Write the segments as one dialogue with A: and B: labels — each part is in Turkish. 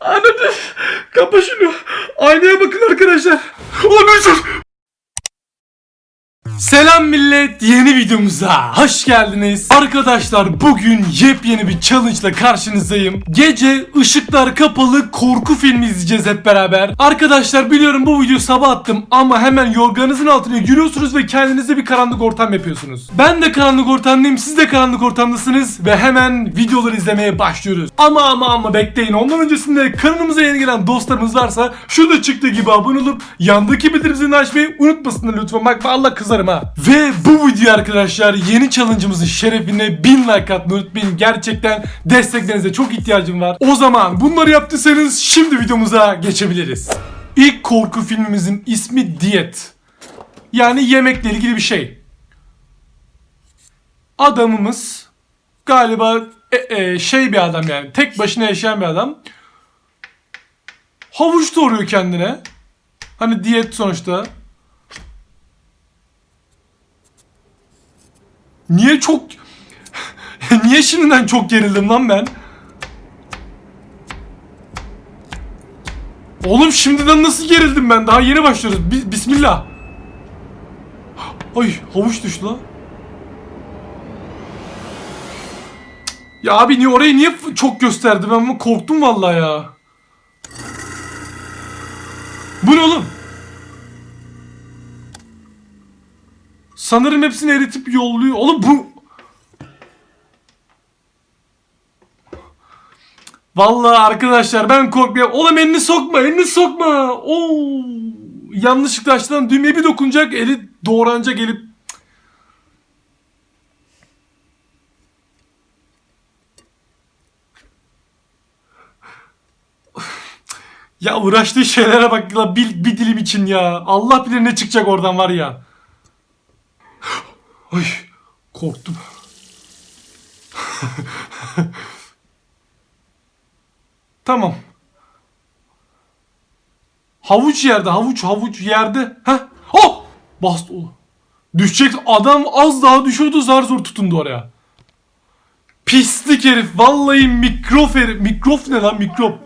A: Anne kapa şunu. Aynaya bakın arkadaşlar. Ulan Mesut. Selam millet yeni videomuza hoş geldiniz. Arkadaşlar bugün yepyeni bir challenge ile karşınızdayım. Gece ışıklar kapalı korku filmi izleyeceğiz hep beraber. Arkadaşlar biliyorum bu videoyu sabah attım ama hemen yorganınızın altına giriyorsunuz ve kendinize bir karanlık ortam yapıyorsunuz. Ben de karanlık ortamdayım siz de karanlık ortamdasınız ve hemen videoları izlemeye başlıyoruz. Ama ama ama bekleyin ondan öncesinde kanalımıza yeni gelen dostlarımız varsa şurada çıktığı gibi abone olup yandaki bildirim zilini açmayı unutmasınlar lütfen bak vallahi kızarım ha. Ve bu video arkadaşlar yeni challenge'ımızın şerefine 1000 like atmayı unutmayın. Gerçekten desteklerinize çok ihtiyacım var. O zaman bunları yaptıysanız şimdi videomuza geçebiliriz. İlk korku filmimizin ismi Diyet. Yani yemekle ilgili bir şey. Adamımız galiba e, e, şey bir adam yani tek başına yaşayan bir adam. Havuç doğuruyor kendine. Hani diyet sonuçta. Niye çok... Niye şimdiden çok gerildim lan ben? Oğlum şimdiden nasıl gerildim ben? Daha yeni başlıyoruz. Bi- Bismillah. Ay havuç düştü lan. Ya abi niye orayı niye çok gösterdi ben korktum vallahi ya. Bu ne oğlum? Sanırım hepsini eritip yolluyor. Oğlum bu... Vallahi arkadaşlar ben korkmuyorum. Oğlum elini sokma, elini sokma. Oo! Yanlışlıkla açılan düğmeye bir dokunacak, eli doğranacak gelip. Ya uğraştığı şeylere bak bir, bir dilim için ya. Allah bilir ne çıkacak oradan var ya. Ay korktum. tamam. Havuç yerde, havuç, havuç yerde. Ha? Oh! Bastı oğlum. Düşecek adam az daha düşüyordu zar zor tutundu oraya. Pislik herif. Vallahi mikrop herif. Mikrop ne lan mikrop?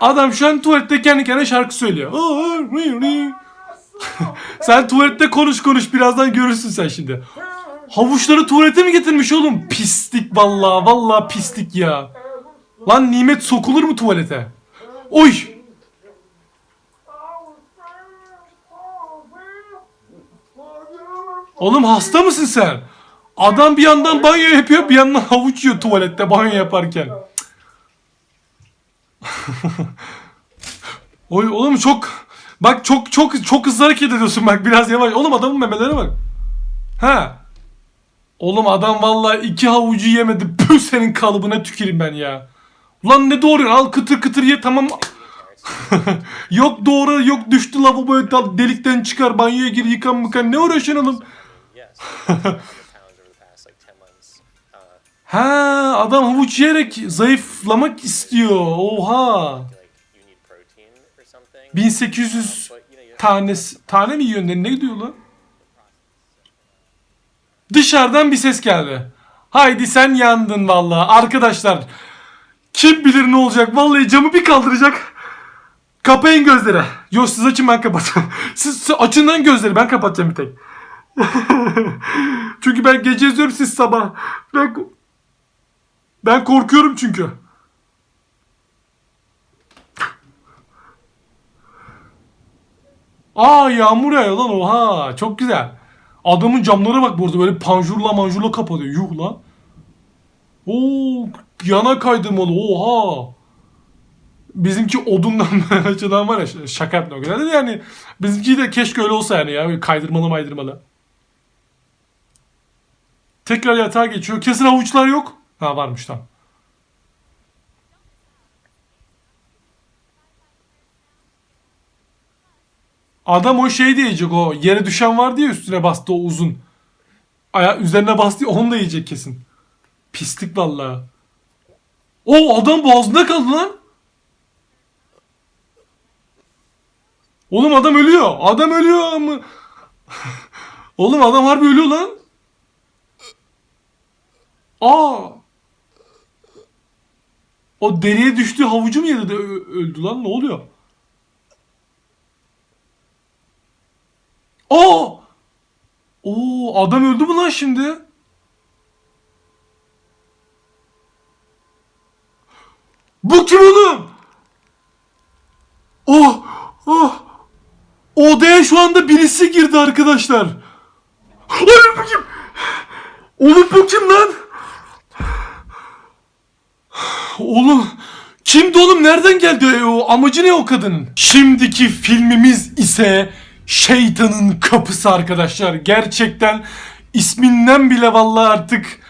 A: Adam şu an tuvalette kendi kendine şarkı söylüyor. sen tuvalette konuş konuş birazdan görürsün sen şimdi. Havuçları tuvalete mi getirmiş oğlum? Pislik vallahi vallahi pislik ya. Lan nimet sokulur mu tuvalete? Oy! Oğlum hasta mısın sen? Adam bir yandan banyo yapıyor bir yandan havuç yiyor tuvalette banyo yaparken. Oy oğlum çok bak çok çok çok hızlı hareket ediyorsun bak biraz yavaş. Oğlum adamın memelerine bak. Ha. Oğlum adam vallahi iki havucu yemedi. Püh senin kalıbına tüküreyim ben ya. Ulan ne doğruyor? Al kıtır kıtır ye tamam. yok doğru yok düştü lavaboya dal delikten çıkar banyoya gir yıkan mıkan ne uğraşıyorsun oğlum?
B: Yes, pounds over the past like 10 months.
A: Ha adam havuç yiyerek zayıflamak istiyor. Oha. 1800
B: But you know, you
A: tanesi tane mi yiyorsun ne, diyor lan? Dışarıdan bir ses geldi. Haydi sen yandın vallahi. Arkadaşlar kim bilir ne olacak? Vallahi camı bir kaldıracak. Kapayın gözleri. Yok siz açın ben kapatacağım. Siz, siz açın lan gözleri ben kapatacağım bir tek. çünkü ben gece izliyorum siz sabah. Ben, ben korkuyorum çünkü. Aa yağmur yağıyor lan oha çok güzel. Adamın camlara bak burada böyle panjurla manjurla kapatıyor yuh lan. Oo yana kaydırmalı oha. Bizimki odundan açıdan var ya şaka kadar da yani bizimki de keşke öyle olsa yani ya kaydırmalı maydırmalı. Tekrar yatağa geçiyor. Kesin avuçlar yok. Ha varmış tamam. Adam o şey diyecek o yere düşen var diye üstüne bastı o uzun. Aya üzerine bastı onu da yiyecek kesin. Pislik vallahi. O adam boğazında kaldı lan. Oğlum adam ölüyor. Adam ölüyor ama. Oğlum adam harbi ölüyor lan. Aa. O deriye düştüğü havucu mu yedi de öldü lan? Ne oluyor? Oo! Oo adam öldü mü lan şimdi? Bu kim oğlum? Oh! Oh! Odaya şu anda birisi girdi arkadaşlar. Oğlum bu kim? Oğlum bu kim lan? Oğlum kimdi oğlum nereden geldi o amacı ne o kadının? Şimdiki filmimiz ise Şeytanın Kapısı arkadaşlar. Gerçekten isminden bile vallahi artık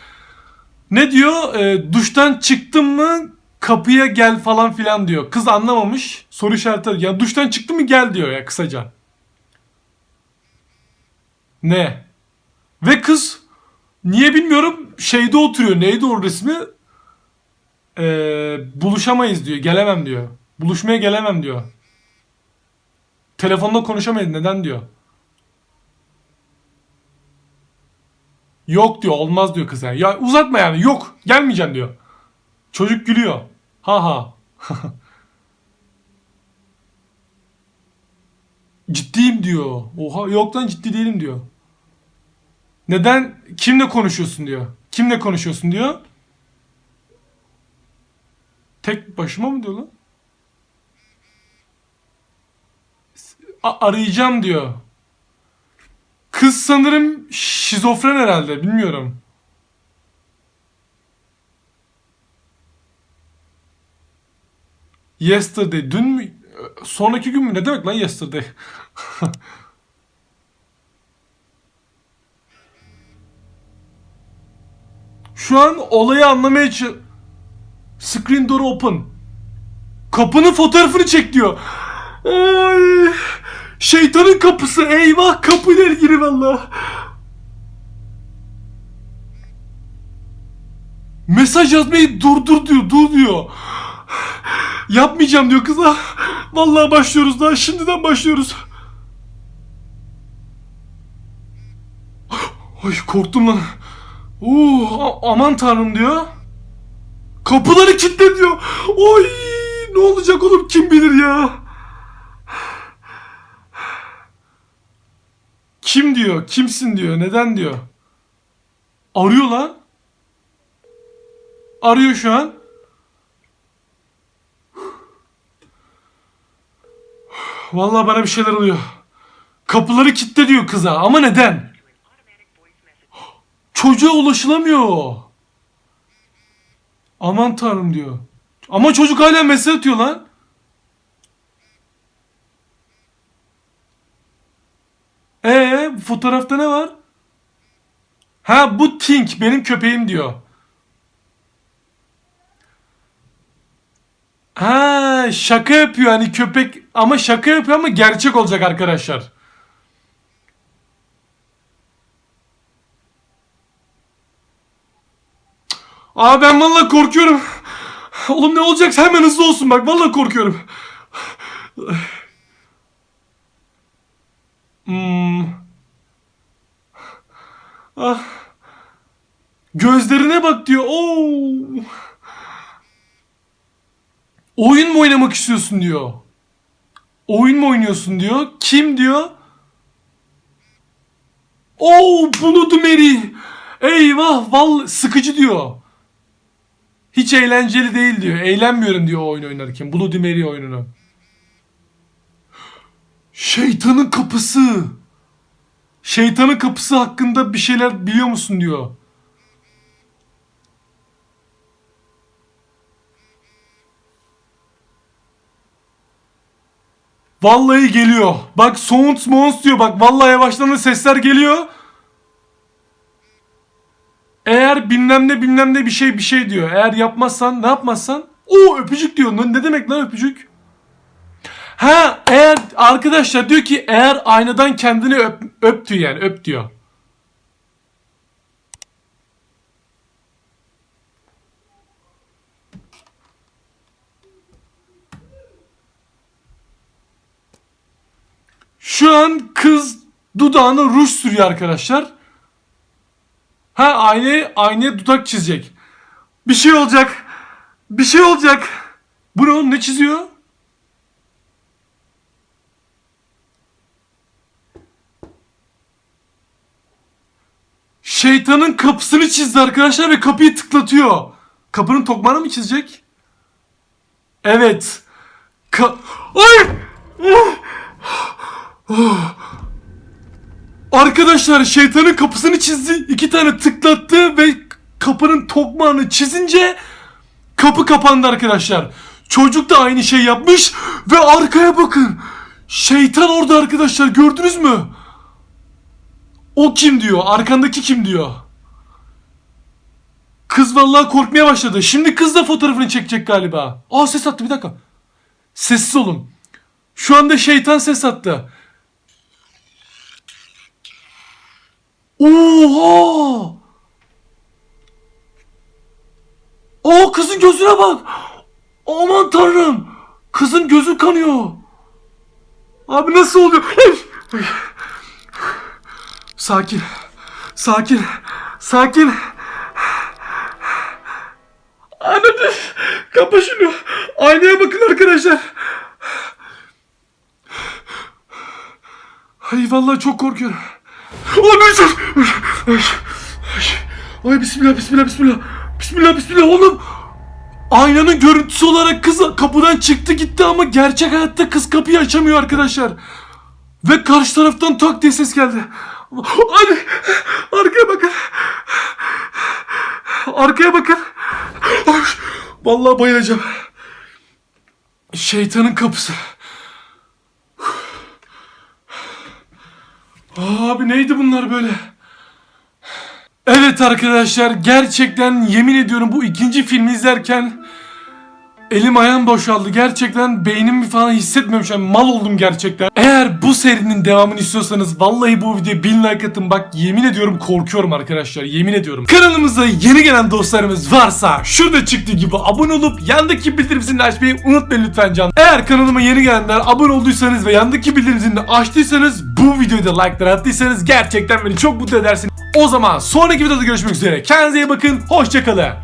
A: ne diyor? E, duştan çıktın mı kapıya gel falan filan diyor. Kız anlamamış. Soru işareti. Ya duştan çıktın mı gel diyor ya kısaca. Ne? Ve kız niye bilmiyorum şeyde oturuyor. Neydi o resmi? Ee, buluşamayız diyor. Gelemem diyor. Buluşmaya gelemem diyor. Telefonda konuşamayız. Neden diyor. Yok diyor. Olmaz diyor kız yani. Ya uzatma yani. Yok. Gelmeyeceğim diyor. Çocuk gülüyor. Ha ha. Ciddiyim diyor. Oha yok lan ciddi değilim diyor. Neden? Kimle konuşuyorsun diyor. Kimle konuşuyorsun diyor. Tek başıma mı diyor lan? Arayacağım diyor. Kız sanırım şizofren herhalde bilmiyorum. Yesterday. Dün mü? Sonraki gün mü? Ne demek lan yesterday? Şu an olayı anlamaya ç- Screen door open. Kapının fotoğrafını çek diyor. Ay. Şeytanın kapısı. Eyvah kapıyla ilgili valla. Mesaj yazmayı durdur diyor. Dur diyor. Yapmayacağım diyor kıza. Vallahi başlıyoruz daha. Şimdiden başlıyoruz. Ay korktum lan. Oo, a- aman tanrım diyor. Kapıları kilitle diyor. Oy ne olacak oğlum kim bilir ya. Kim diyor? Kimsin diyor? Neden diyor? Arıyor lan. Arıyor şu an. Vallahi bana bir şeyler oluyor. Kapıları kilitle diyor kıza ama neden? Çocuğa ulaşılamıyor. Aman tanrım diyor. Ama çocuk hala mesaj atıyor lan. Ee, fotoğrafta ne var? Ha bu Tink benim köpeğim diyor. Ha şaka yapıyor hani köpek ama şaka yapıyor ama gerçek olacak arkadaşlar. Aa ben vallahi korkuyorum. Oğlum ne olacaksa hemen hızlı olsun bak vallahi korkuyorum. Ah. Gözlerine bak diyor. Oo. Oyun mu oynamak istiyorsun diyor. Oyun mu oynuyorsun diyor. Kim diyor? Oo Blood Mary. Eyvah val sıkıcı diyor. Hiç eğlenceli değil diyor. Eğlenmiyorum diyor o oyun oynarken. Bloody Mary oyununu. Şeytanın kapısı. Şeytanın kapısı hakkında bir şeyler biliyor musun diyor. Vallahi geliyor. Bak sounds mons diyor. Bak vallahi yavaştan sesler geliyor. Eğer bilmem ne bilmem ne bir şey bir şey diyor. Eğer yapmazsan ne yapmazsan? Oo öpücük diyor. Ne demek lan öpücük? Ha eğer arkadaşlar diyor ki eğer aynadan kendini öp, öp yani öp diyor. Şu an kız dudağına ruj sürüyor arkadaşlar. Ha aynaya, aynaya dudak çizecek. Bir şey olacak. Bir şey olacak. Bu ne oğlum ne çiziyor? Şeytanın kapısını çizdi arkadaşlar ve kapıyı tıklatıyor. Kapının tokmağını mı çizecek? Evet. Ka Ay! Arkadaşlar şeytanın kapısını çizdi. iki tane tıklattı ve kapının tokmağını çizince kapı kapandı arkadaşlar. Çocuk da aynı şey yapmış ve arkaya bakın. Şeytan orada arkadaşlar gördünüz mü? O kim diyor? Arkandaki kim diyor? Kız vallahi korkmaya başladı. Şimdi kız da fotoğrafını çekecek galiba. Aa ses attı bir dakika. Sessiz olun. Şu anda şeytan ses attı. Oha! Aa kızın gözüne bak. Aman tanrım. Kızın gözü kanıyor. Abi nasıl oluyor? Sakin. Sakin. Sakin. Anladım. Kapa şunu. Aynaya bakın arkadaşlar. Ay vallahi çok korkuyorum. Ay. Ay, ay, ay. Ay bismillah bismillah bismillah. Bismillah bismillah oğlum. Aynanın görüntüsü olarak kız kapıdan çıktı gitti ama gerçek hayatta kız kapıyı açamıyor arkadaşlar. Ve karşı taraftan tak diye ses geldi. Hadi arkaya bakın. Arkaya bakın. Vallahi bayılacağım. Şeytanın kapısı. Abi neydi bunlar böyle? Evet arkadaşlar gerçekten yemin ediyorum bu ikinci filmi izlerken elim ayağım boşaldı. Gerçekten beynimi falan hissetmiyorum şu an. Mal oldum gerçekten. Eğer bu serinin devamını istiyorsanız vallahi bu videoya bin like atın. Bak yemin ediyorum korkuyorum arkadaşlar. Yemin ediyorum. Kanalımıza yeni gelen dostlarımız varsa şurada çıktığı gibi abone olup yandaki bildirim zilini açmayı unutmayın lütfen can. Eğer kanalıma yeni gelenler abone olduysanız ve yandaki bildirim zilini açtıysanız bu videoda like'lar attıysanız gerçekten beni çok mutlu edersiniz. O zaman sonraki videoda görüşmek üzere. Kendinize iyi bakın. Hoşçakalın.